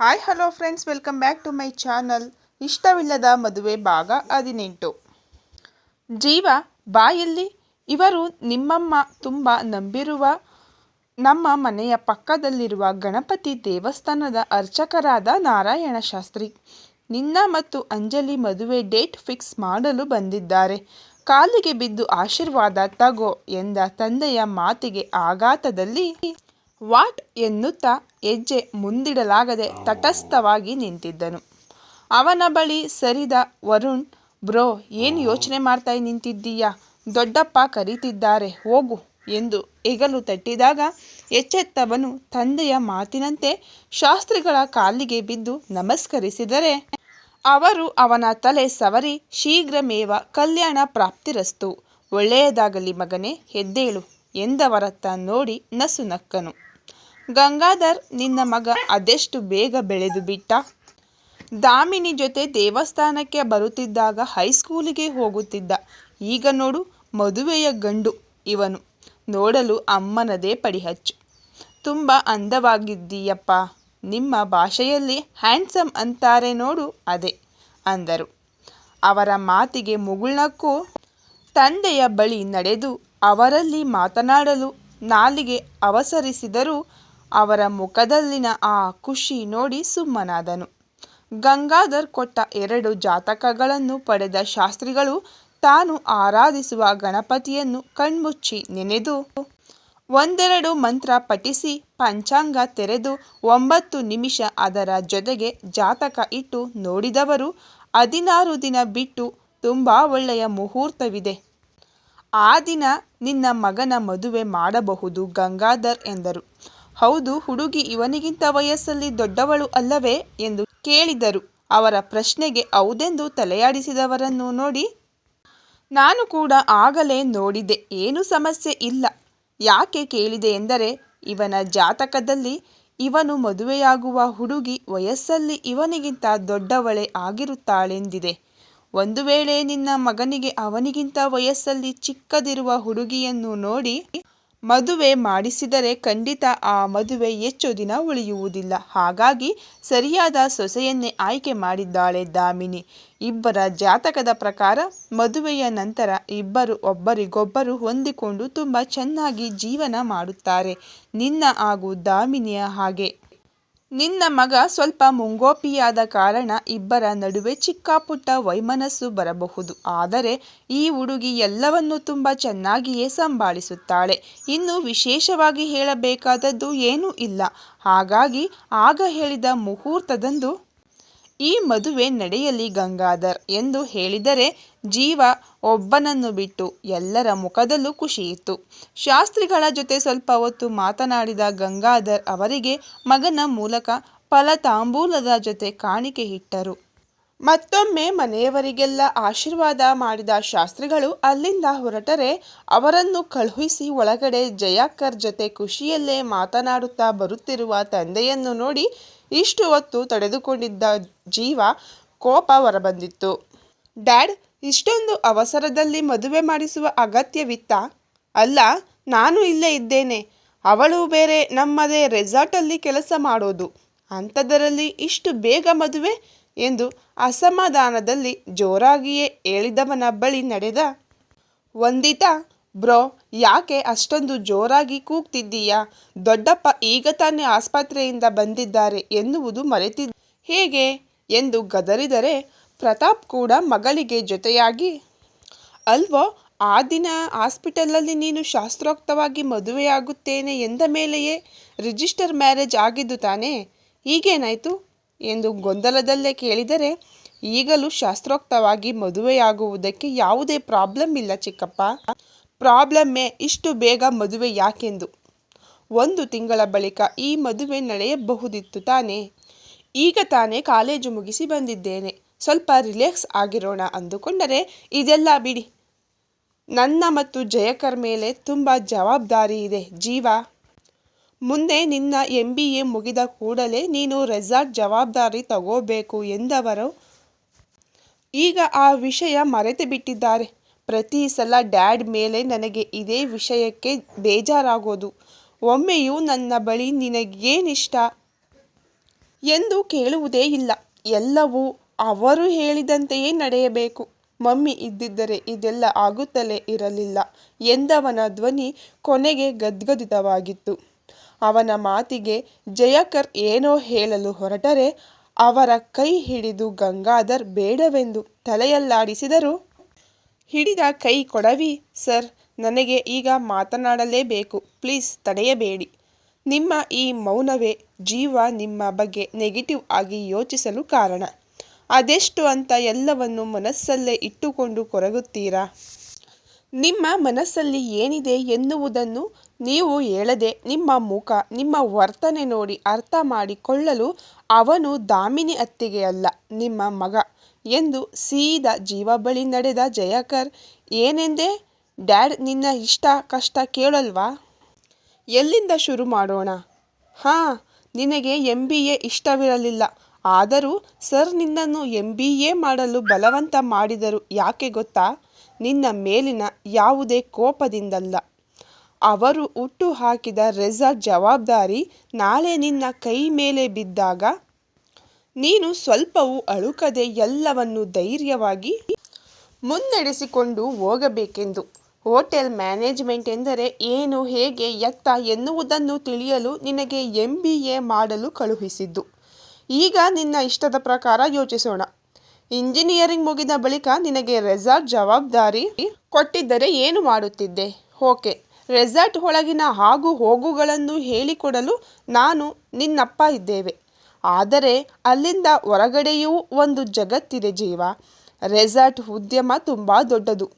Hi hello friends welcome back to my channel ಇಷ್ಟವಿಲ್ಲದ ಮದುವೆ ಭಾಗ ಹದಿನೆಂಟು. ಜೀವ, ಬಾಯಲ್ಲಿ ಇವರು ನಿಮ್ಮಮ್ಮ ತುಂಬ ನಂಬಿರುವ ನಮ್ಮ ಮನೆಯ ಪಕ್ಕದಲ್ಲಿರುವ ಗಣಪತಿ ದೇವಸ್ಥಾನದ ಅರ್ಚಕರಾದ ನಾರಾಯಣ ಶಾಸ್ತ್ರಿ. ನಿನ್ನ ಮತ್ತು ಅಂಜಲಿ ಮದುವೆ ಡೇಟ್ ಫಿಕ್ಸ್ ಮಾಡಲು ಬಂದಿದ್ದಾರೆ. ಕಾಲಿಗೆ ಬಿದ್ದು ಆಶೀರ್ವಾದ ತಗೋ ಎಂದ ತಂದೆಯ ಮಾತಿಗೆ ಆಘಾತದಲ್ಲಿ ವಾಟ್ ಎನ್ನುತ್ತಾ ಹೆಜ್ಜೆ ಮುಂದಿಡಲಾಗದೆ ತಟಸ್ಥವಾಗಿ ನಿಂತಿದ್ದನು. ಅವನ ಬಳಿ ಸರಿದ ವರುಣ್ ಬ್ರೋ ಏನು ಯೋಚನೆ ಮಾಡ್ತಾ ನಿಂತಿದ್ದೀಯಾ? ದೊಡ್ಡಪ್ಪ ಕರೀತಿದ್ದಾರೆ ಹೋಗು ಎಂದು ಹೆಗಲು ತಟ್ಟಿದಾಗ ಎಚ್ಚೆತ್ತವನು ತಂದೆಯ ಮಾತಿನಂತೆ ಶಾಸ್ತ್ರಿಗಳ ಕಾಲಿಗೆ ಬಿದ್ದು ನಮಸ್ಕರಿಸಿದರೆ ಅವರು ಅವನ ತಲೆ ಸವರಿ ಶೀಘ್ರಮೇವ ಕಲ್ಯಾಣ ಪ್ರಾಪ್ತಿರಸ್ತು. ಒಳ್ಳೆಯದಾಗಲಿ ಮಗನೇ ಎದ್ದೇಳು ಎಂದವರತ್ತ ನೋಡಿ ನಸು ನಕ್ಕನು. ಗಂಗಾಧರ್, ನಿನ್ನ ಮಗ ಅದೆಷ್ಟು ಬೇಗ ಬೆಳೆದು ಬಿಟ್ಟ? ದಾಮಿನಿ ಜೊತೆ ದೇವಸ್ಥಾನಕ್ಕೆ ಬರುತ್ತಿದ್ದಾಗ ಹೈಸ್ಕೂಲಿಗೆ ಹೋಗುತ್ತಿದ್ದ. ಈಗ ನೋಡು, ಮದುವೆಯ ಗಂಡು ಇವನು. ನೋಡಲು ಅಮ್ಮನದೇ ಪಡಿಹಚ್ಚು. ತುಂಬ ಅಂದವಾಗಿದ್ದೀಯಪ್ಪ. ನಿಮ್ಮ ಭಾಷೆಯಲ್ಲಿ ಹ್ಯಾಂಡ್ಸಮ್ ಅಂತಾರೆ ನೋಡು ಅದೇ ಅಂದರು. ಅವರ ಮಾತಿಗೆ ಮುಗುಳ್ನಕ್ಕೂ ತಂದೆಯ ಬಳಿ ನಡೆದು ಅವರಲ್ಲಿ ಮಾತನಾಡಲು ನಾಲಿಗೆ ಅವಸರಿಸಿದರೂ ಅವರ ಮುಖದಲ್ಲಿನ ಆ ಖುಷಿ ನೋಡಿ ಸುಮ್ಮನಾದನು. ಗಂಗಾಧರ್ ಕೊಟ್ಟ ಎರಡು ಜಾತಕಗಳನ್ನು ಪಡೆದ ಶಾಸ್ತ್ರಿಗಳು ತಾನು ಆರಾಧಿಸುವ ಗಣಪತಿಯನ್ನು ಕಣ್ಮುಚ್ಚಿ ನೆನೆದು ಒಂದೆರಡು ಮಂತ್ರ ಪಠಿಸಿ ಪಂಚಾಂಗ ತೆರೆದು ಒಂಬತ್ತು ನಿಮಿಷ ಅದರ ಜೊತೆಗೆ ಜಾತಕ ಇಟ್ಟು ನೋಡಿದವರು ಹದಿನಾರು ದಿನ ಬಿಟ್ಟು ತುಂಬ ಒಳ್ಳೆಯ ಮುಹೂರ್ತವಿದೆ. ಆ ದಿನ ನಿನ್ನ ಮಗನ ಮದುವೆ ಮಾಡಬಹುದು ಗಂಗಾಧರ್ ಎಂದರು. ಹೌದು, ಹುಡುಗಿ ಇವನಿಗಿಂತ ವಯಸ್ಸಲ್ಲಿ ದೊಡ್ಡವಳು ಅಲ್ಲವೇ ಎಂದು ಕೇಳಿದರು. ಅವರ ಪ್ರಶ್ನೆಗೆ ಹೌದೆಂದು ತಲೆಯಾಡಿಸಿದವರನ್ನು ನೋಡಿ, ನಾನು ಕೂಡ ಆಗಲೇ ನೋಡಿದೆ ಏನೂ ಸಮಸ್ಯೆ ಇಲ್ಲ. ಯಾಕೆ ಕೇಳಿದೆ ಎಂದರೆ, ಇವನ ಜಾತಕದಲ್ಲಿ ಇವನು ಮದುವೆಯಾಗುವ ಹುಡುಗಿ ವಯಸ್ಸಲ್ಲಿ ಇವನಿಗಿಂತ ದೊಡ್ಡವಳೇ ಆಗಿರುತ್ತಾಳೆಂದಿದೆ. ಒಂದು ವೇಳೆ ನಿನ್ನ ಮಗನಿಗೆ ಅವನಿಗಿಂತ ವಯಸ್ಸಲ್ಲಿ ಚಿಕ್ಕದಿರುವ ಹುಡುಗಿಯನ್ನು ನೋಡಿ ಮದುವೆ ಮಾಡಿಸಿದರೆ ಖಂಡಿತ ಆ ಮದುವೆ ಹೆಚ್ಚು ದಿನ ಉಳಿಯುವುದಿಲ್ಲ. ಹಾಗಾಗಿ ಸರಿಯಾದ ಸೊಸೆಯನ್ನೇ ಆಯ್ಕೆ ಮಾಡಿದ್ದಾಳೆ ದಾಮಿನಿ. ಇಬ್ಬರ ಜಾತಕದ ಪ್ರಕಾರ ಮದುವೆಯ ನಂತರ ಇಬ್ಬರು ಒಬ್ಬರಿಗೊಬ್ಬರು ಹೊಂದಿಕೊಂಡು ತುಂಬ ಚೆನ್ನಾಗಿ ಜೀವನ ಮಾಡುತ್ತಾರೆ. ನಿನ್ನ ಹಾಗೂ ದಾಮಿನಿಯ ಹಾಗೆ. ನಿನ್ನ ಮಗ ಸ್ವಲ್ಪ ಮುಂಗೋಪಿಯಾದ ಕಾರಣ ಇಬ್ಬರ ನಡುವೆ ಚಿಕ್ಕಪುಟ್ಟ ವೈಮನಸ್ಸು ಬರಬಹುದು. ಆದರೆ ಈ ಹುಡುಗಿ ಎಲ್ಲವನ್ನೂ ತುಂಬ ಚೆನ್ನಾಗಿಯೇ ಸಂಭಾಳಿಸುತ್ತಾಳೆ. ಇನ್ನು ವಿಶೇಷವಾಗಿ ಹೇಳಬೇಕಾದದ್ದು ಏನೂ ಇಲ್ಲ. ಹಾಗಾಗಿ ಆಗ ಹೇಳಿದ ಮುಹೂರ್ತದಂದು ಈ ಮದುವೆ ನಡೆಯಲಿ ಗಂಗಾಧರ್ ಎಂದು ಹೇಳಿದರೆ ಜೀವ ಒಬ್ಬನನ್ನು ಬಿಟ್ಟು ಎಲ್ಲರ ಮುಖದಲ್ಲೂ ಖುಷಿಯಿತ್ತು. ಶಾಸ್ತ್ರಿಗಳ ಜೊತೆ ಸ್ವಲ್ಪ ಹೊತ್ತು ಮಾತನಾಡಿದ ಗಂಗಾಧರ್ ಅವರಿಗೆ ಮಗನ ಮೂಲಕ ಫಲತಾಂಬೂಲದ ಜೊತೆ ಕಾಣಿಕೆ ಇಟ್ಟರು ಮತ್ತೊಮ್ಮೆ ಮನೆಯವರಿಗೆಲ್ಲ ಆಶೀರ್ವಾದ ಮಾಡಿದ ಶಾಸ್ತ್ರಿಗಳು ಅಲ್ಲಿಂದ ಹೊರಟರೆ, ಅವರನ್ನು ಕಳುಹಿಸಿ ಒಳಗಡೆ ಜಯಾಕರ್ ಜೊತೆ ಖುಷಿಯಲ್ಲೇ ಮಾತನಾಡುತ್ತಾ ಬರುತ್ತಿರುವ ತಂದೆಯನ್ನು ನೋಡಿ ಇಷ್ಟು ಹೊತ್ತು ತಡೆದುಕೊಂಡಿದ್ದ ಜೀವ ಕೋಪ ಹೊರಬಂದಿತ್ತು. ಡ್ಯಾಡ್, ಇಷ್ಟೊಂದು ಅವಸರದಲ್ಲಿ ಮದುವೆ ಮಾಡಿಸುವ ಅಗತ್ಯವಿತ್ತ? ಅಲ್ಲ, ನಾನು ಇಲ್ಲೇ ಇದ್ದೇನೆ. ಅವಳು ಬೇರೆ ನಮ್ಮದೇ ರೆಸಾರ್ಟಲ್ಲಿ ಕೆಲಸ ಮಾಡೋದು. ಅಂಥದರಲ್ಲಿ ಇಷ್ಟು ಬೇಗ ಮದುವೆ? ಎಂದು ಅಸಮಾಧಾನದಲ್ಲಿ ಜೋರಾಗಿಯೇ ಹೇಳಿದವನ ಬಳಿ ನಡೆದ, ವಂದಿತ, ಬ್ರೋ, ಯಾಕೆ ಅಷ್ಟೊಂದು ಜೋರಾಗಿ ಕೂಗ್ತಿದ್ದೀಯಾ? ದೊಡ್ಡಪ್ಪ ಈಗ ತಾನೇ ಆಸ್ಪತ್ರೆಯಿಂದ ಬಂದಿದ್ದಾರೆ ಎನ್ನುವುದು ಮರೆತಿದ್ದ ಹೇಗೆ? ಎಂದು ಗದರಿದರೆ ಪ್ರತಾಪ್ ಕೂಡ ಮಗಳಿಗೆ ಜೊತೆಯಾಗಿ, ಅಲ್ವೋ, ಆ ದಿನ ಹಾಸ್ಪಿಟಲಲ್ಲಿ ನೀನು ಶಾಸ್ತ್ರೋಕ್ತವಾಗಿ ಮದುವೆಯಾಗುತ್ತೇನೆ ಎಂದ ಮೇಲೆಯೇ ರಿಜಿಸ್ಟರ್ ಮ್ಯಾರೇಜ್ ಆಗಿದ್ದು ತಾನೇ? ಈಗೇನಾಯಿತು? ಎಂದು ಗೊಂದಲದಲ್ಲೇ ಕೇಳಿದರೆ, ಈಗಲೂ ಶಾಸ್ತ್ರೋಕ್ತವಾಗಿ ಮದುವೆಯಾಗುವುದಕ್ಕೆ ಯಾವುದೇ ಪ್ರಾಬ್ಲಮ್ ಇಲ್ಲ ಚಿಕ್ಕಪ್ಪ. ಪ್ರಾಬ್ಲಮ್ಮೇ ಇಷ್ಟು ಬೇಗ ಮದುವೆ ಯಾಕೆಂದು? ಒಂದು ತಿಂಗಳ ಬಳಿಕ ಈ ಮದುವೆ ನಡೆಯಬಹುದಿತ್ತು ತಾನೇ? ಈಗ ತಾನೇ ಕಾಲೇಜು ಮುಗಿಸಿ ಬಂದಿದ್ದೇನೆ. ಸ್ವಲ್ಪ ರಿಲ್ಯಾಕ್ಸ್ ಆಗಿರೋಣ ಅಂದುಕೊಂಡರೆ, ಇದೆಲ್ಲ ಬಿಡಿ. ನನ್ನ ಮತ್ತು ಜಯಕರ್ ಮೇಲೆ ತುಂಬ ಜವಾಬ್ದಾರಿ ಇದೆ, ಜೀವ? ಮುಂದೆ ನಿನ್ನ ಎಂ ಬಿ ಎ ಮುಗಿದ ಕೂಡಲೇ ನೀನು ರೆಸಾರ್ಟ್ ಜವಾಬ್ದಾರಿ ತಗೋಬೇಕು ಎಂದವರು ಈಗ ಆ ವಿಷಯ ಮರೆತು ಬಿಟ್ಟಿದ್ದಾರೆ ಪ್ರತಿ ಸಲ ಡ್ಯಾಡ್ ಮೇಲೆ ನನಗೆ ಇದೇ ವಿಷಯಕ್ಕೆ ಬೇಜಾರಾಗೋದು. ಒಮ್ಮೆಯೂ ನನ್ನ ಬಳಿ ನಿನಗೇನಿಷ್ಟ ಎಂದು ಕೇಳುವುದೇ ಇಲ್ಲ. ಎಲ್ಲವೂ ಅವರು ಹೇಳಿದಂತೆಯೇ ನಡೆಯಬೇಕು. ಮಮ್ಮಿ ಇದ್ದಿದ್ದರೆ ಇದೆಲ್ಲ ಆಗುತ್ತಲೇ ಇರಲಿಲ್ಲ ಎಂದವನ ಧ್ವನಿ ಕೊನೆಗೆ ಗದ್ಗದಿತವಾಗಿತ್ತು. ಅವನ ಮಾತಿಗೆ ಜಯಕರ್ ಏನೋ ಹೇಳಲು ಹೊರಟರೆ ಅವರ ಕೈ ಹಿಡಿದು ಗಂಗಾಧರ್ ಬೇಡವೆಂದು ತಲೆಯಲ್ಲಾಡಿಸಿದರು. ಹಿಡಿದ ಕೈ ಕೊಡವಿ, ಸರ್, ನನಗೆ ಈಗ ಮಾತನಾಡಲೇಬೇಕು, ಪ್ಲೀಸ್ ತಡೆಯಬೇಡಿ. ನಿಮ್ಮ ಈ ಮೌನವೇ ಜೀವ ನಿಮ್ಮ ಬಗ್ಗೆ ನೆಗೆಟಿವ್ ಆಗಿ ಯೋಚಿಸಲು ಕಾರಣ. ಅದೆಷ್ಟು ಅಂತ ಎಲ್ಲವನ್ನು ಮನಸ್ಸಲ್ಲೇ ಇಟ್ಟುಕೊಂಡು ಕೊರಗುತ್ತೀರಾ? ನಿಮ್ಮ ಮನಸ್ಸಲ್ಲಿ ಏನಿದೆ ಎನ್ನುವುದನ್ನು ನೀವು ಹೇಳದೆ ನಿಮ್ಮ ಮುಖ, ನಿಮ್ಮ ವರ್ತನೆ ನೋಡಿ ಅರ್ಥ ಮಾಡಿಕೊಳ್ಳಲು ಅವನು ದಾಮಿನಿ ಅತ್ತಿಗೆ ಅಲ್ಲ, ನಿಮ್ಮ ಮಗ ಎಂದು ಸೀದ ಜೀವ ಬಳಿ ನಡೆದ ಜಯಕರ್, ಏನೆಂದೆ? ಡ್ಯಾಡ್, ನಿನ್ನ ಇಷ್ಟ ಕಷ್ಟ ಕೇಳಲ್ವಾ? ಎಲ್ಲಿಂದ ಶುರು ಮಾಡೋಣ? ಹಾಂ, ನಿನಗೆ ಎಂ ಬಿ ಎ ಇಷ್ಟವಿರಲಿಲ್ಲ, ಆದರೂ ಸರ್ ನಿನ್ನನ್ನು ಎಂ ಬಿ ಎ ಮಾಡಲು ಬಲವಂತ ಮಾಡಿದರು, ಯಾಕೆ ಗೊತ್ತಾ? ನಿನ್ನ ಮೇಲಿನ ಯಾವುದೇ ಕೋಪದಿಂದಲ್ಲ. ಅವರು ಹುಟ್ಟು ಹಾಕಿದ ರೆಸಾರ್ಟ್ ಜವಾಬ್ದಾರಿ ನಾಳೆ ನಿನ್ನ ಕೈ ಮೇಲೆ ಬಿದ್ದಾಗ ನೀನು ಸ್ವಲ್ಪವೂ ಅಳುಕದೆ ಎಲ್ಲವನ್ನು ಧೈರ್ಯವಾಗಿ ಮುನ್ನಡೆಸಿಕೊಂಡು ಹೋಗಬೇಕೆಂದು. ಹೋಟೆಲ್ ಮ್ಯಾನೇಜ್ಮೆಂಟ್ ಎಂದರೆ ಏನು, ಹೇಗೆ, ಎತ್ತ ಎನ್ನುವುದನ್ನು ತಿಳಿಯಲು ನಿನಗೆ ಎಂ ಬಿ ಎ ಮಾಡಲು ಕಳುಹಿಸಿದ್ದು. ಈಗ ನಿನ್ನ ಇಷ್ಟದ ಪ್ರಕಾರ ಯೋಚಿಸೋಣ. ಇಂಜಿನಿಯರಿಂಗ್ ಮುಗಿದ ಬಳಿಕ ನಿನಗೆ ರೆಸಾರ್ಟ್ ಜವಾಬ್ದಾರಿ ಕೊಟ್ಟಿದ್ದರೆ ಏನು ಮಾಡುತ್ತಿದ್ದೆ? ಓಕೆ. ರೆಸಾರ್ಟ್ ಒಳಗಿನ ಆಗು ಹೋಗುಗಳನ್ನು ಹೇಳಿಕೊಡಲು ನಾನು ನಿನ್ನಪ್ಪ ಇದ್ದೇವೆ. ಆದರೆ ಅಲ್ಲಿಂದ ಹೊರಗಡೆಯೂ ಒಂದು ಜಗತ್ತಿದೆ ಜೀವ. ರೆಸಾರ್ಟ್ ಉದ್ಯಮ ತುಂಬ ದೊಡ್ಡದು.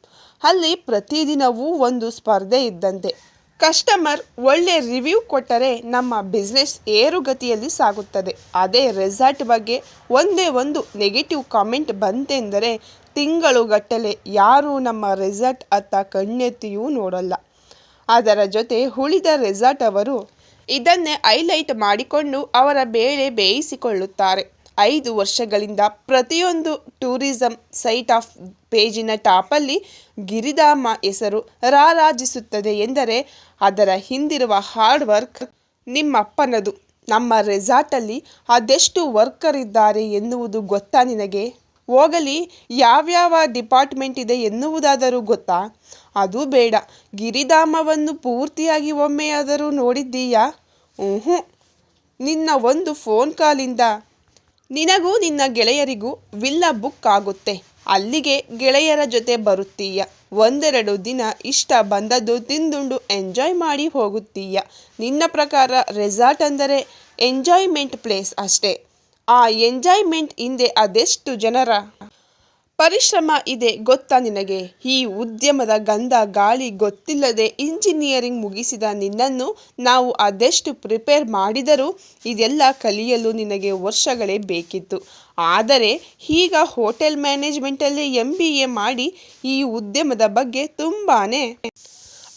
ಅಲ್ಲಿ ಪ್ರತಿದಿನವೂ ಒಂದು ಸ್ಪರ್ಧೆ ಇದ್ದಂತೆ. ಕಸ್ಟಮರ್ ಒಳ್ಳೆ ರಿವ್ಯೂ ಕೊಟ್ಟರೆ ನಮ್ಮ ಬಿಸ್ನೆಸ್ ಏರುಗತಿಯಲ್ಲಿ ಸಾಗುತ್ತದೆ. ಅದೇ ರೆಸಾರ್ಟ್ ಬಗ್ಗೆ ಒಂದೇ ಒಂದು ನೆಗೆಟಿವ್ ಕಾಮೆಂಟ್ ಬಂತೆಂದರೆ, ತಿಂಗಳುಗಟ್ಟಲೆ ಯಾರೂ ನಮ್ಮ ರೆಸಾರ್ಟ್ ಅತ್ತ ಕಣ್ಣೆತ್ತಿಯೂ ನೋಡಲ್ಲ. ಅದರ ಜೊತೆ ಉಳಿದ ರೆಸಾರ್ಟ್ ಅವರು ಇದನ್ನೇ ಹೈಲೈಟ್ ಮಾಡಿಕೊಂಡು ಅವರ ಬೇಳೆ ಬೇಯಿಸಿಕೊಳ್ಳುತ್ತಾರೆ. ಐದು ವರ್ಷಗಳಿಂದ ಪ್ರತಿಯೊಂದು ಟೂರಿಸಂ ಸೈಟ್ ಆಫ್ ಪೇಜಿನ ಟಾಪಲ್ಲಿ ಗಿರಿಧಾಮ ಹೆಸರು ರಾರಾಜಿಸುತ್ತದೆ ಎಂದರೆ ಅದರ ಹಿಂದಿರುವ ಹಾರ್ಡ್ ವರ್ಕ್ ನಿಮ್ಮಪ್ಪನದು. ನಮ್ಮ ರೆಸಾರ್ಟಲ್ಲಿ ಅದೆಷ್ಟು ವರ್ಕರ್ ಇದ್ದಾರೆ ಎನ್ನುವುದು ಗೊತ್ತಾ ನಿನಗೆ? ಹೋಗಲಿ, ಯಾವ್ಯಾವ ಡಿಪಾರ್ಟ್ಮೆಂಟ್ ಇದೆ ಎನ್ನುವುದಾದರೂ ಗೊತ್ತಾ? ಅದು ಬೇಡ. ಗಿರಿಧಾಮವನ್ನು ಪೂರ್ತಿಯಾಗಿ ಒಮ್ಮೆಯಾದರೂ ನೋಡಿದ್ದೀಯಾ? ಊಹೂ ನಿನ್ನ ಒಂದು ಫೋನ್ ಕಾಲಿಂದ. ನಿನಗೂ ನಿನ್ನ ಗೆಳೆಯರಿಗೂ ವಿಲ್ಲಾ ಬುಕ್ ಆಗುತ್ತೆ. ಅಲ್ಲಿಗೆ ಗೆಳೆಯರ ಜೊತೆ ಬರುತ್ತೀಯ? ಒಂದೆರಡು ದಿನ ಇಷ್ಟ ಬಂದದ್ದು ತಿಂದುಂಡು ಎಂಜಾಯ್ ಮಾಡಿ ಹೋಗುತ್ತೀಯ? ನಿನ್ನ ಪ್ರಕಾರ ರೆಸಾರ್ಟ್ ಅಂದರೆ ಎಂಜಾಯ್ಮೆಂಟ್ ಪ್ಲೇಸ್ ಅಷ್ಟೇ. ಆ ಎಂಜಾಯ್ಮೆಂಟ್ ಹಿಂದೆ ಅದೆಷ್ಟು ಜನರ ಪರಿಶ್ರಮ ಇದೆ ಗೊತ್ತಾ ನಿನಗೆ? ಈ ಉದ್ಯಮದ ಗಂಧ ಗಾಳಿ ಗೊತ್ತಿಲ್ಲದೆ ಇಂಜಿನಿಯರಿಂಗ್ ಮುಗಿಸಿದ ನಿನ್ನನ್ನು ನಾವು ಅದೆಷ್ಟು ಪ್ರಿಪೇರ್ ಮಾಡಿದರೂ ಇದೆಲ್ಲ ಕಲಿಯಲು ನಿನಗೆ ವರ್ಷಗಳೇ ಬೇಕಿತ್ತು. ಆದರೆ ಈಗ ಹೋಟೆಲ್ ಮ್ಯಾನೇಜ್ಮೆಂಟಲ್ಲಿ ಎಂ ಬಿ ಎ ಮಾಡಿ ಈ ಉದ್ಯಮದ ಬಗ್ಗೆ ತುಂಬಾ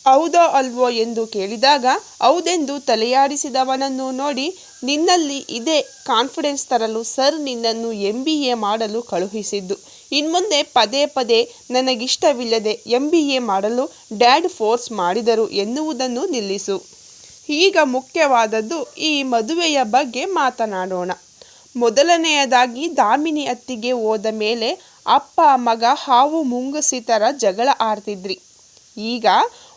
ಹೌದೋ ಅಲ್ವೋ ಎಂದು ಕೇಳಿದಾಗ ಹೌದೆಂದು ತಲೆಯಾಡಿಸಿದವನನ್ನು ನೋಡಿ ನಿನ್ನಲ್ಲಿ ಇದೇ ಕಾನ್ಫಿಡೆನ್ಸ್ ತರಲು ಸರ್ ನಿನ್ನನ್ನು ಎಂ ಬಿ ಎ ಮಾಡಲು ಕಳುಹಿಸಿದ್ದು. ಇನ್ಮುಂದೆ ಪದೇ ಪದೇ ನನಗಿಷ್ಟವಿಲ್ಲದೆ ಎಂ ಬಿ ಎ ಮಾಡಲು ಡ್ಯಾಡ್ ಫೋರ್ಸ್ ಮಾಡಿದರು ಎನ್ನುವುದನ್ನು ನಿಲ್ಲಿಸು. ಈಗ ಮುಖ್ಯವಾದದ್ದು ಈ ಮದುವೆಯ ಬಗ್ಗೆ ಮಾತನಾಡೋಣ. ಮೊದಲನೆಯದಾಗಿ ದಾಮಿನಿ ಅತ್ತಿಗೆ ಹೋದ ಮೇಲೆ ಅಪ್ಪ, ಮಗ ಹಾವು ಮುಂಗುಸಿ ಥರ ಜಗಳ ಆಡ್ತಿದ್ರಿ. ಈಗ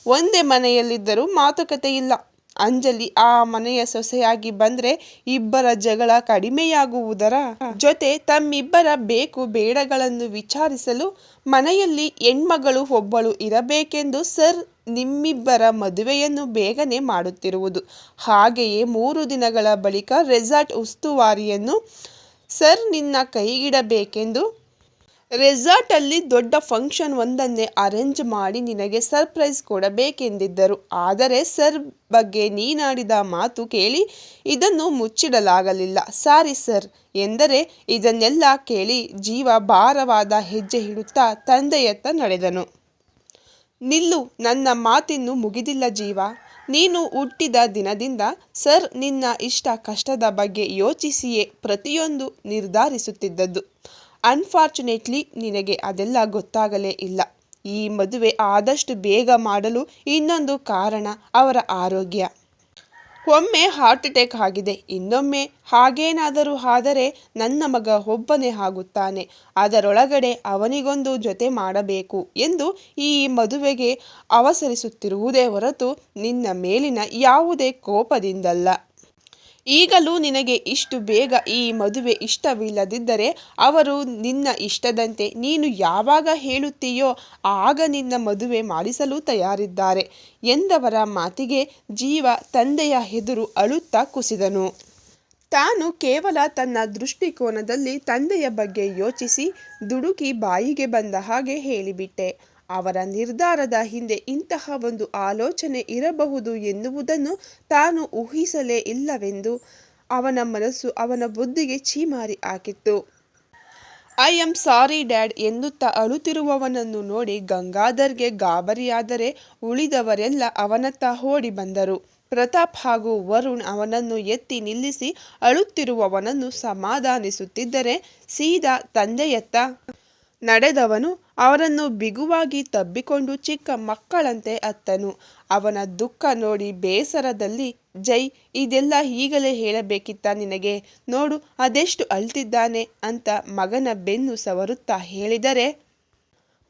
ಒಂದೇ ಮನೆಯಲ್ಲಿದ್ದರೂ ಮಾತುಕತೆ ಇಲ್ಲ. ಅಂಜಲಿ ಆ ಮನೆಯ ಸೊಸೆಯಾಗಿ ಬಂದ್ರೆ ಇಬ್ಬರ ಜಗಳ ಕಡಿಮೆಯಾಗುವುದರ ಜೊತೆ ತಮ್ಮಿಬ್ಬರ ಬೇಕು ಬೇಡಗಳನ್ನು ವಿಚಾರಿಸಲು ಮನೆಯಲ್ಲಿ ಹೆಣ್ಮಗಳು ಒಬ್ಬಳು ಇರಬೇಕೆಂದು ಸರ್ ನಿಮ್ಮಿಬ್ಬರ ಮದುವೆಯನ್ನು ಬೇಗನೆ ಮಾಡುತ್ತಿರುವುದು. ಹಾಗೆಯೇ ಮೂರು ದಿನಗಳ ಬಳಿಕ ರೆಸಾರ್ಟ್ ಉಸ್ತುವಾರಿಯನ್ನು ಸರ್ ನಿನ್ನ ಕೈಗಿಡಬೇಕೆಂದು ರೆಸಾರ್ಟಲ್ಲಿ ದೊಡ್ಡ ಫಂಕ್ಷನ್ ಒಂದನ್ನೇ ಅರೇಂಜ್ ಮಾಡಿ ನಿನಗೆ ಸರ್ಪ್ರೈಸ್ ಕೊಡಬೇಕೆಂದಿದ್ದರು. ಆದರೆ ಸರ್ ಬಗ್ಗೆ ನೀನಾಡಿದ ಮಾತು ಕೇಳಿ ಇದನ್ನು ಮುಚ್ಚಿಡಲಾಗಲಿಲ್ಲ. ಸಾರಿ ಸರ್ ಎಂದರೆ ಇದನ್ನೆಲ್ಲ ಕೇಳಿ ಜೀವ ಭಾರವಾದ ಹೆಜ್ಜೆ ಇಡುತ್ತಾ ತಂದೆಯತ್ತ ನಡೆದನು. ನಿಲ್ಲು, ನನ್ನ ಮಾತಿನ್ನು ಮುಗಿದಿಲ್ಲ ಜೀವ. ನೀನು ಹುಟ್ಟಿದ ದಿನದಿಂದ ಸರ್ ನಿನ್ನ ಇಷ್ಟ ಕಷ್ಟದ ಬಗ್ಗೆ ಯೋಚಿಸಿಯೇ ಪ್ರತಿಯೊಂದು ನಿರ್ಧರಿಸುತ್ತಿದ್ದದ್ದು. ಅನ್ಫಾರ್ಚುನೇಟ್ಲಿ ನಿನಗೆ ಅದೆಲ್ಲ ಗೊತ್ತಾಗಲೇ ಇಲ್ಲ. ಈ ಮದುವೆ ಆದಷ್ಟು ಬೇಗ ಮಾಡಲು ಇನ್ನೊಂದು ಕಾರಣ ಅವರ ಆರೋಗ್ಯ. ಒಮ್ಮೆ ಹಾರ್ಟ್ ಅಟ್ಯಾಕ್ ಆಗಿದೆ. ಇನ್ನೊಮ್ಮೆ ಹಾಗೇನಾದರೂ ಆದರೆ ನನ್ನ ಮಗ ಒಬ್ಬನೇ ಆಗುತ್ತಾನೆ. ಅದರೊಳಗಡೆ ಅವನಿಗೊಂದು ಜೊತೆ ಮಾಡಬೇಕು ಎಂದು ಈ ಮದುವೆಗೆ ಅವಸರಿಸುತ್ತಿರುವುದೇ ಹೊರತು ನಿನ್ನ ಮೇಲಿನ ಯಾವುದೇ ಕೋಪದಿಂದಲ್ಲ. ಈಗಲೂ ನಿನಗೆ ಇಷ್ಟು ಬೇಗ ಈ ಮದುವೆ ಇಷ್ಟವಿಲ್ಲದಿದ್ದರೆ ಅವರು ನಿನ್ನ ಇಷ್ಟದಂತೆ ನೀನು ಯಾವಾಗ ಹೇಳುತ್ತೀಯೋ ಆಗ ನಿನ್ನ ಮದುವೆ ಮಾಡಿಸಲು ತಯಾರಿದ್ದಾರೆ ಎಂದವರ ಮಾತಿಗೆ ಜೀವ ತಂದೆಯ ಎದುರು ಅಳುತ್ತಾ ಕುಸಿದನು. ತಾನು ಕೇವಲ ತನ್ನ ದೃಷ್ಟಿಕೋನದಲ್ಲಿ ತಂದೆಯ ಬಗ್ಗೆ ಯೋಚಿಸಿ ದುಡುಕಿ ಬಾಯಿಗೆ ಬಂದ ಹಾಗೆ ಹೇಳಿಬಿಟ್ಟೆ. ಅವರ ನಿರ್ಧಾರದ ಹಿಂದೆ ಇಂತಹ ಒಂದು ಆಲೋಚನೆ ಇರಬಹುದು ಎನ್ನುವುದನ್ನು ತಾನು ಊಹಿಸಲೇ ಇಲ್ಲವೆಂದು ಅವನ ಮನಸ್ಸು ಅವನ ಬುದ್ಧಿಗೆ ಛೀಮಾರಿ ಹಾಕಿತ್ತು. ಐ ಆಮ್ ಸಾರಿ, ಡ್ಯಾಡ್, ಎನ್ನುತ್ತಾ ಅಳುತ್ತಿರುವವನನ್ನು ನೋಡಿ ಗಂಗಾಧರ್ಗೆ ಗಾಬರಿಯಾದರೆ ಉಳಿದವರೆಲ್ಲ ಅವನತ್ತ ಓಡಿ ಬಂದರು. ಪ್ರತಾಪ್ ಹಾಗೂ ವರುಣ್ ಅವನನ್ನು ಎತ್ತಿ ನಿಲ್ಲಿಸಿ ಅಳುತ್ತಿರುವವನನ್ನು ಸಮಾಧಾನಿಸುತ್ತಿದ್ದರೆ ಸೀದಾ ತಂದೆಯತ್ತ ನಡೆದವನು ಅವರನ್ನು ಬಿಗುವಾಗಿ ತಬ್ಬಿಕೊಂಡು ಚಿಕ್ಕ ಮಕ್ಕಳಂತೆ ಅತ್ತನು. ಅವನ ದುಃಖ ನೋಡಿ ಬೇಸರದಲ್ಲಿ, ಜೈ, ಇದೆಲ್ಲ ಈಗಲೇ ಹೇಳಬೇಕಿತ್ತ ನಿನಗೆ? ನೋಡು, ಅದೆಷ್ಟು ಅಳ್ತಿದ್ದಾನೆ ಅಂತ ಮಗನ ಬೆನ್ನು ಸವರುತ್ತಾ ಹೇಳಿದರೆ,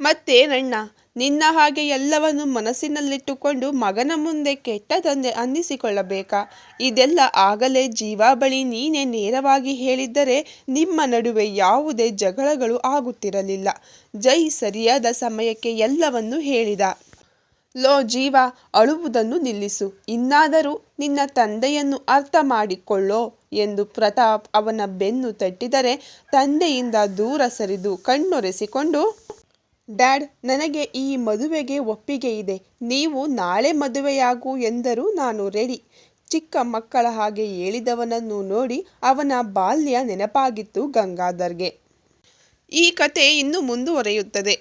ಮತ್ತೇನಣ್ಣ ನಿನ್ನ ಹಾಗೆ ಎಲ್ಲವನ್ನು ಮನಸ್ಸಿನಲ್ಲಿಟ್ಟುಕೊಂಡು ಮಗನ ಮುಂದೆ ಕೆಟ್ಟ ತಂದೆ ಅನ್ನಿಸಿಕೊಳ್ಳಬೇಕಾ? ಇದೆಲ್ಲ ಆಗಲೇ ಜೀವಾ ಬಳಿ ನೀನೇ ನೇರವಾಗಿ ಹೇಳಿದ್ದರೆ ನಿಮ್ಮ ನಡುವೆ ಯಾವುದೇ ಜಗಳಗಳು ಆಗುತ್ತಿರಲಿಲ್ಲ. ಜೈ ಸರಿಯಾದ ಸಮಯಕ್ಕೆ ಎಲ್ಲವನ್ನು ಹೇಳಿದ. ಲೋ ಜೀವ, ಅಳುವುದನ್ನು ನಿಲ್ಲಿಸು. ಇನ್ನಾದರೂ ನಿನ್ನ ತಂದೆಯನ್ನು ಅರ್ಥ ಮಾಡಿಕೊಳ್ಳೋ ಎಂದು ಪ್ರತಾಪ್ ಅವನ ಬೆನ್ನು ತಟ್ಟಿದರೆ ತಂದೆಯಿಂದ ದೂರ ಸರಿದು ಕಣ್ಣೊರೆಸಿಕೊಂಡು ಡ್ಯಾಡ್, ನನಗೆ ಈ ಮದುವೆಗೆ ಒಪ್ಪಿಗೆ ಇದೆ. ನೀವು ನಾಳೆ ಮದುವೆಯಾಗು ಎಂದರೂ ನಾನು ರೆಡಿ. ಚಿಕ್ಕ ಮಕ್ಕಳ ಹಾಗೆ ಹೇಳಿದವನನ್ನು ನೋಡಿ ಅವನ ಬಾಲ್ಯ ನೆನಪಾಗಿತ್ತು ಗಂಗಾಧರ್ಗೆ. ಈ ಕತೆ ಇನ್ನು ಮುಂದುವರೆಯುತ್ತದೆ.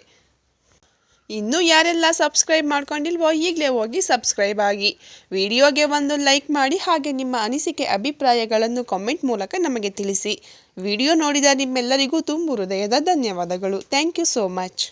ಇನ್ನೂ ಯಾರೆಲ್ಲ ಸಬ್ಸ್ಕ್ರೈಬ್ ಮಾಡ್ಕೊಂಡಿಲ್ವೋ ಈಗಲೇ ಹೋಗಿ ಸಬ್ಸ್ಕ್ರೈಬ್ ಆಗಿ. ವಿಡಿಯೋಗೆ ಒಂದು ಲೈಕ್ ಮಾಡಿ, ಹಾಗೆ ನಿಮ್ಮ ಅನಿಸಿಕೆ ಅಭಿಪ್ರಾಯಗಳನ್ನು ಕಾಮೆಂಟ್ ಮೂಲಕ ನಮಗೆ ತಿಳಿಸಿ. ವಿಡಿಯೋ ನೋಡಿದ ನಿಮ್ಮೆಲ್ಲರಿಗೂ ತುಂಬು ಹೃದಯದ ಧನ್ಯವಾದಗಳು. Thank you so much.